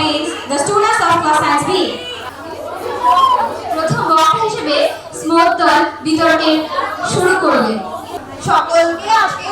is the students of class science. প্রথম বক্তা হিসেবে স্মোক দল বিতর্কে শুরু করবে। সকলকে আজকে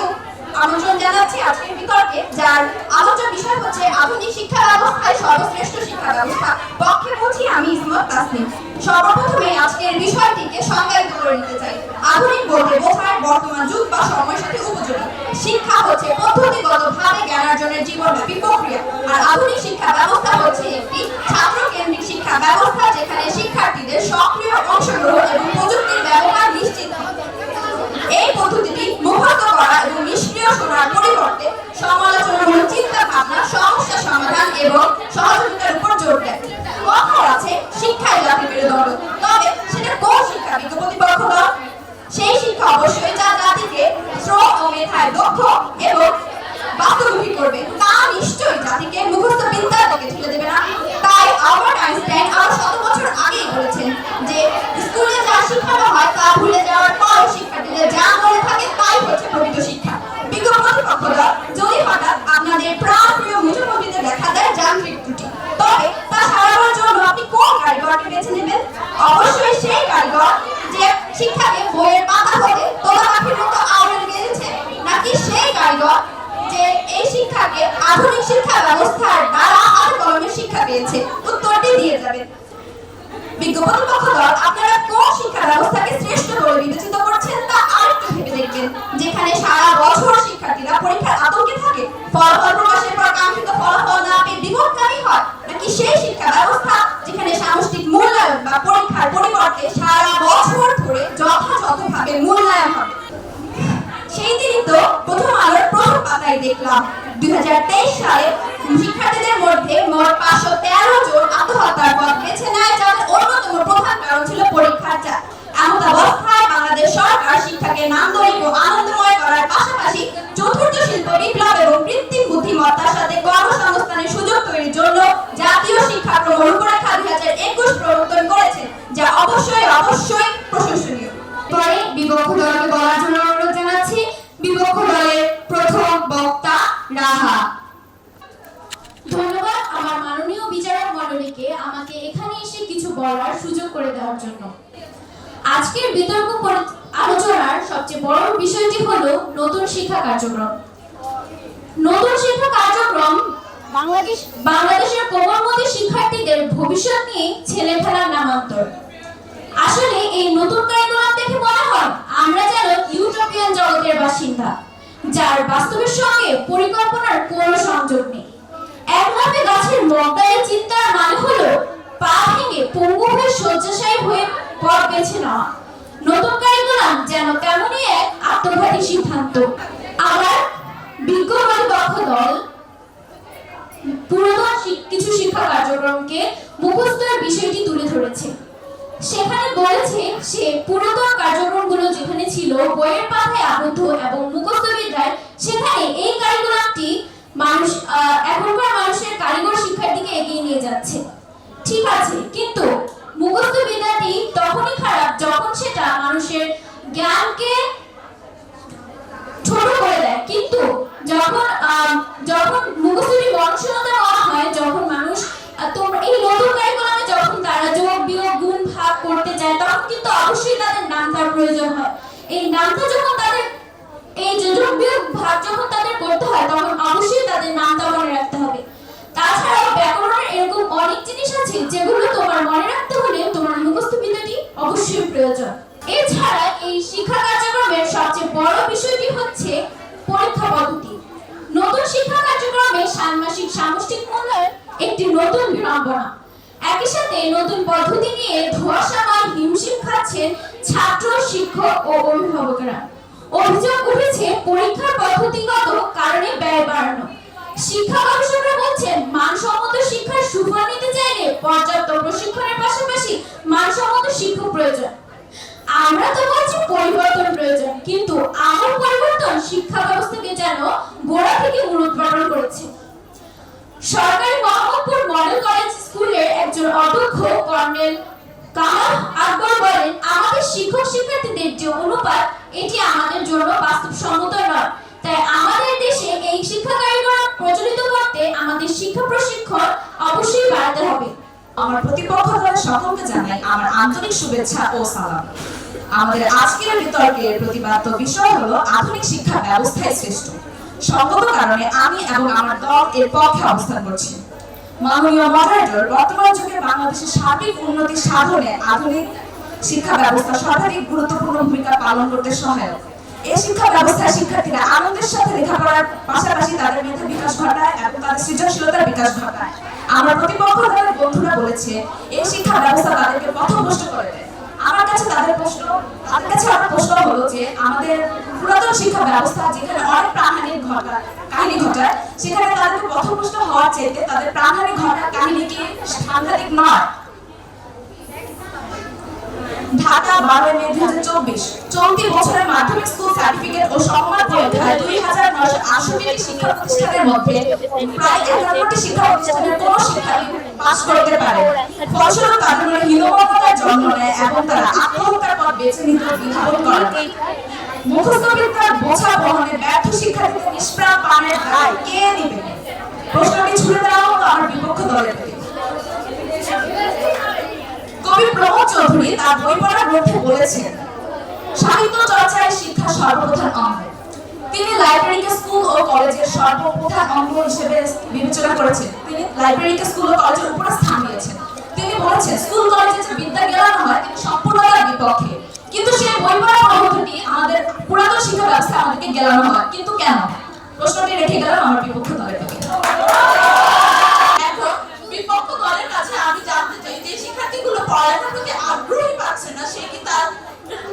আমন্ত্রণ জানাচ্ছি আজকের বিতর্কে, যার আলোচ্য বিষয় হচ্ছে আধুনিক শিক্ষা ব্যবস্থায় সর্বশ্রেষ্ঠ শিক্ষা ব্যবস্থা। পক্ষে বলছি আমি ইসমত তাসনিম। সর্বপ্রথমে আজকের বিষয়টিকে সংজ্ঞায়িত করে নিতে চাই। আধুনিক বলতে বোঝায় বর্তমান যুগ বা সময়ের সাথে উপযোগী। শিক্ষা হচ্ছে পদ্ধতিগতভাবে জ্ঞানার্জনের জীবনব্যাপী প্রক্রিয়া। আর আধুনিক শিক্ষা ব্যবস্থা হচ্ছে একটি ছাত্র কেন্দ্রিক শিক্ষা ব্যবস্থা যেখানে শিক্ষার্থীদের সক্রিয় অংশগ্রহণ এবং প্রযুক্তির ব্যবহার নিশ্চিত হয় এই পদ্ধতিটি মুখস্থ করা এবং নিষ্ক্রিয় শোনার পরিবর্তে সমালোচনামূলক চিন্তা ভাবনা সমস্যা সমাধান এবং সহযোগিতার উপর জোর দেয় কথায় আছে শিক্ষাই জাতি মেরুদণ্ড তবে সেটা কোন শিক্ষা বিজ্ঞ প্রতিপক্ষ দল সেই শিক্ষা অবশ্যই যা জাতিকে শ্রম ও মেধায় দক্ষ এবং বাস্তবমুখী করবে তা নিশ্চয়ই জাতিকে মুখস্থ বিদ্যার দিকে ঠেলে দেবে না তাই আলবার্ট আইনস্টাইন আরও শত বছর আগেই বলেছেন যে স্কুলে যা শিখানো হয় তা ভুলে যাওয়ার পর শিক্ষার্থীদের যা মনে থাকে তাই হচ্ছে প্রকৃত শিক্ষা। বিজ্ঞ প্রতিপক্ষ যদি হঠাৎ আপনাদের প্রাণ প্রিয় মুঠোমুঠিতে দেখা দেয় যান্ত্রিক ত্রুটি। তবে তা সারানোর জন্য আপনি কোন কারিগরকে বেছে নেবেন? অবশ্যই সেই কারিগর যে শিক্ষাকে বইয়ের পাতা হতে তোলা পাখির মতো আউড়ে গেছে নাকি সেই কারিগর যে এই শিক্ষাকে আধুনিক শিক্ষা ব্যবস্থার দ্বারা হাতে কলমে শিক্ষা পেয়েছে? উত্তরটি দিয়ে যাবেন। বিজ্ঞপ্তি বছর বিপক্ষ দলের প্রথম বক্তা রাহা। ধন্যবাদ আমার মাননীয় বিচারক মণ্ডলীকে আমাকে এখানে এসে কিছু বলার সুযোগ করে দেওয়ার জন্য। আজকের বিতর্ক আলোচনার সবচেয়ে বড় বিষয়টি হলো নতুন শিক্ষা কার্যক্রম। নতুন শিক্ষা কার্যক্রম বাংলাদেশ বাংলাদেশের কোমলমতি শিক্ষার্থীদের ভবিষ্যৎ নিয়ে ছেলেখেলার নামান্তর। আসলে এই নতুন কারিকুলাম দেখে মনে হয় আমরা যেন ইউটোপিয়ান জগতের বাসিন্দা, যার বাস্তবের সঙ্গে পরিকল্পনার কোনো সংযোগ নেই। একভাবে গাছের মগডালে চিন্তার মানে হলো, পা ভেঙে পঙ্গু হয়ে শয্যাশায়ী হয়ে পথ বেছে নেওয়া। নতুন কারিকুলাম যেন তেমনই এক আত্মঘাতী সিদ্ধান্ত। আবার বিজ্ঞ প্রতিপক্ষ দল পুরোধন কিছু শিক্ষা কার্যক্রমকে মুখস্থের বিষয়টি তুলে ধরেছে। সেখানে বলেছে, সে পুরাতন কার্যক্রমগুলো যেখানে ছিল, বইয়ের পাতায় আবদ্ধ এবং মুখস্থ বিদ্যায় সেখানে এই কারিকুলামটি মানুষ এখনকার মানুষের কারিগর শিক্ষার দিকে এগিয়ে নিয়ে যাচ্ছে। ঠিক আছে, কিন্তু মুখস্থ বিদ্যাটি তখনই খারাপ যখন সেটা মানুষের জ্ঞানকে ছোট করে দেয়। কিন্তু যখন যখন মুখস্থটি গণশীলতা করা হয়, যখন মানুষ তোমরা, এই নতুন কারিকুলামে যখন তারা যোগ, বিয়োগ, গুণ করতে যায়, তখন কিন্তু অবশ্যই তাদের নামতার প্রয়োজন হয়। এই নামতা যখন তাদের, এই যে বিয়োগ ভাগ যখন তাদের করতে হয়, তখন অবশ্যই তাদের নামতা মনে রাখতে হবে। তাছাড়াও ব্যাকরণের এরকম অনেক জিনিস আছে, যেগুলো তোমার মনে রাখতে হলে তোমার মুখস্থ বিদ্যাটি অবশ্যই প্রয়োজন। এছাড়া এই শিক্ষা কার্যক্রমের সবচেয়ে বড় বিষয়টি হচ্ছে পরীক্ষা পদ্ধতি। নতুন শিক্ষা কার্যক্রমে ষান্মাসিক সামষ্টিক মূল্যায়ন একটি নতুন বিড়ম্বনা। একই সাথে নতুন পদ্ধতি নিয়ে ধোয়াশাময় হিমশিম খাচ্ছেন ছাত্র, শিক্ষক ও অভিভাবকরা। অভিযোগ উঠেছে পরীক্ষার পদ্ধতিগত কারণে ব্যয় বাড়ানো। শিক্ষা গবেষকরা বলছেন, মানসম্মত শিক্ষার সুফল নিতে চাইলে পর্যাপ্ত প্রশিক্ষণের পাশাপাশি মানসম্মত শিক্ষক প্রয়োজন। আমরা তো বলছি পরিবর্তন প্রয়োজন, কিন্তু আমার পরিবর্তন শিক্ষা ব্যবস্থাকে যেন গোড়া থেকে মূলোৎপাটন করেছে। সরকারি মোহাম্মদপুর মডেল কলেজ স্কুলের একজন অধ্যক্ষ কর্নেল কামাল আকবর বলেন, আমাদের শিক্ষক শিক্ষার্থীদের যে অনুপাত, এটি আমাদের জন্য বাস্তবসম্মত নয়। তাই আমাদের দেশে এই শিক্ষা কারিগর প্রচলিত করতে আমাদের শিক্ষা প্রশিক্ষণ অবশ্যই বাড়াতে হবে। আমার প্রতিপক্ষ দলের সকলকে জানাই আমার আন্তরিক শুভেচ্ছা ও সালাম। আমাদের আজকের বিতর্কের প্রতিবাদ্য বিষয় হলো আধুনিক শিক্ষা ব্যবস্থায় শ্রেষ্ঠ। সঙ্গত কারণে আমি এবং আমার দল এর পক্ষে অবস্থান করছি। এই শিক্ষা তাদের ঘটায় তাদের ঘটায়। আমার প্রতিপক্ষ দলের বন্ধুরা বলেছে, এই শিক্ষা ব্যবস্থা তাদেরকে পথভ্রষ্ট করে আমার কাছে তাদের প্রশ্ন, তাদের কাছে আমার প্রশ্ন হলো যে, আমাদের পুরাতন শিক্ষা ব্যবস্থা যেখানে অনেক প্রাণহানির ঘটা কাহিনী ঘটায় সেখানে তাদের পথভ্রষ্ট হওয়ার চাইতে তাদের প্রাণহানি ঘটার কাহিনী কি? সাংঘাতিক নয়। ঢাকা বারোই মে দুই হাজার চব্বিশ, চলতি বছরের মাধ্যমিক স্কুল সার্টিফিকেট ও সমমান পরীক্ষায় দুই হাজার নয়শো আটষট্টি শিক্ষা প্রতিষ্ঠানের মধ্যে প্রায় একান্নটি শিক্ষা প্রতিষ্ঠানের কোন শিক্ষার্থী পাশ করতে পারে। ফলস্বরূপ তাদের মনে হীনমন্যতার জন্ম নেয় এবং তারা আত্মহত্যার পথ বেছে নিতে দ্বিধাবোধ করে। মুখস্থ বিদ্যার বোঝা বহনে ব্যর্থ শিক্ষার্থীদের নিষ্প্রাণ পানের দায় কে নেবে প্রশ্নটি ছুড়ে দেওয়া হলো আমার বিপক্ষ দলের কবি প্রমোদ চৌধুরী তার বই পড়ার গ্রন্থে বলেছেন, সাহিত্য চর্চায় শিক্ষা সর্বপ্রধান অঙ্গ। তিনি লাইব্রেরিকে স্কুল ও কলেজের সর্বপ্রধান অঙ্গ হিসেবে বিবেচনা করেছেন। তিনি লাইব্রেরিকে স্কুল ও কলেজের উপরে স্থান দিয়েছেন। তিনি বলেছেন, স্কুল কলেজে যে বিদ্যা জ্ঞান হয়, তিনি সম্পূর্ণ তার বিপক্ষে। কিন্তু সেই বই পড়ার পদ্ধতি আমাদের পুরাতন শিক্ষা ব্যবস্থা আমাদেরকে গেলানো হয়। কিন্তু কেন? প্রশ্নটি রেখে গেলাম আমার বিপক্ষ দলের এখন আমি জানতে চাই যে শিক্ষার্থীগুলো পড়ালেখার প্রতি আগ্রহী পাচ্ছে না, সে কি তার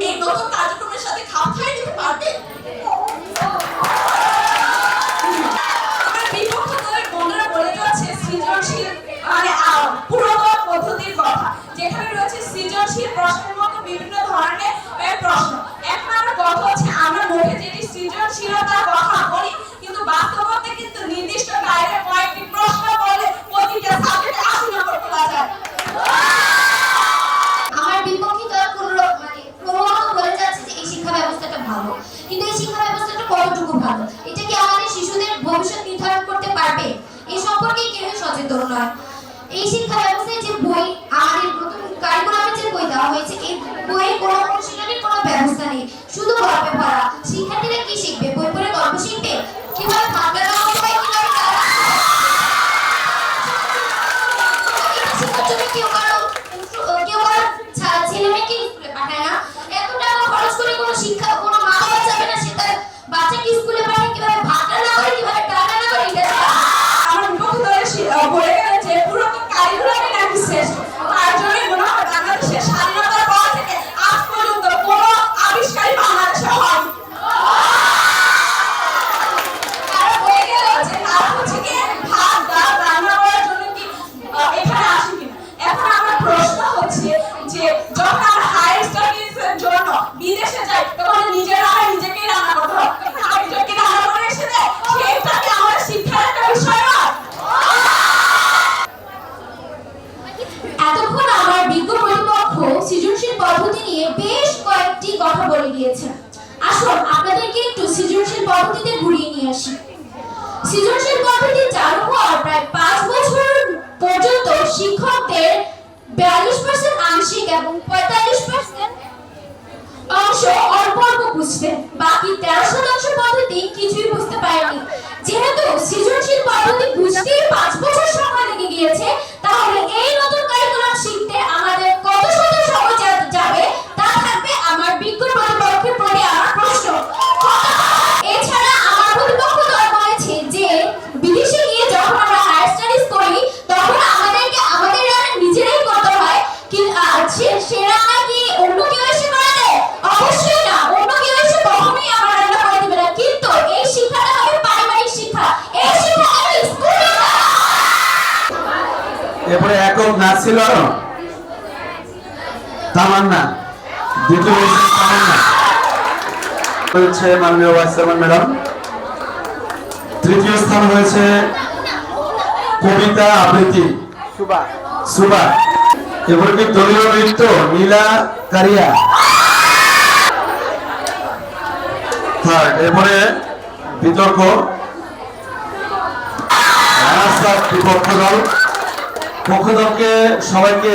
এই নতুন কার্যক্রমের সাথে খাপ খাইয়ে নিতে পারবে? এই শিক্ষা ব্যবস্থায় যে বই, আমাদের নতুন কারিকুলামে যে বই দেওয়া হয়েছে, এই বইয়ে কোনো অনুশীলনের কোনো ব্যবস্থা নেই। শুধু গল্পে ভরা শিক্ষার্থীরা কি শিখবে? বই পড়ে গল্প শিখবে? কীভাবে ভাবনা কেউ কেউ স্কুলে পাঠায় না। এত টাকা খরচ করে কোনো শিক্ষা, কোনো পদ্ধতিতে ঘুরিয়ে নিয়ে আসি। সৃজনশীল পদ্ধতি চালু হওয়ার প্রায় পাঁচ বছর পর্যন্ত শিক্ষকদের বিয়াল্লিশ পার্সেন্ট আংশিক এবং পঁয়তাল্লিশ পার্সেন্ট অংশ অল্প অল্প বুঝতেন। বাকি তেরো শতাংশ পদ্ধতি কিছুই বুঝতে পারেনি যেহেতু সৃজনশীল একক ছিল? তামান্না। দ্বিতীয় তামান্না। হচ্ছে মাননীয় ভাইস চেয়ারম্যান ম্যাডাম। তৃতীয় স্থান হয়েছে কবিতা আবৃত্তি। সুবা। এরপরে কি দলীয় নৃত্য? নীলা কারিয়া। থার্ড। এরপরে বিতর্ক। বিপক্ষ দল। পক্ষ দলকে সবাইকে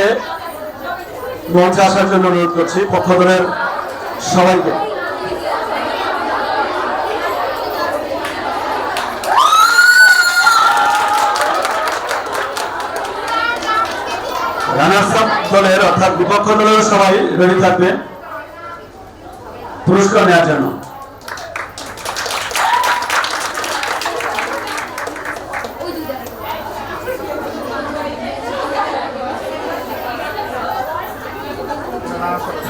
মঞ্চে আসার জন্য অনুরোধ করছি পক্ষ দলের সবাইকে দলের, অর্থাৎ বিপক্ষ দলের সবাই রেডি থাকবে পুরস্কার নেওয়ার জন্য।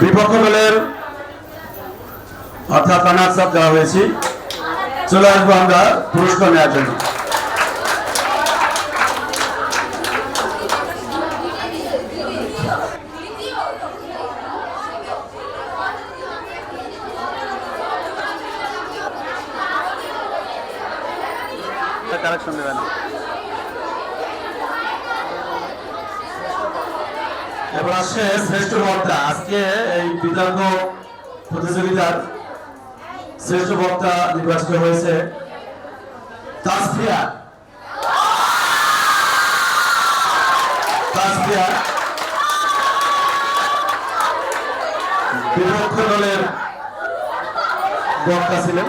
বিপক্ষ দলের অর্থাৎ আপ দেওয়া হয়েছে। চলে আসব আমরা পুরস্কার নেওয়ার জন্য। কালেকশন দেবেন। আসছে শ্রেষ্ঠ বক্তা আজকে এই বিতর্ক প্রতিযোগিতার শ্রেষ্ঠ বক্তা নির্বাচিত হয়েছে তাসফিয়া। তাসফিয়া। বিপক্ষ দলের বক্তা ছিলেন।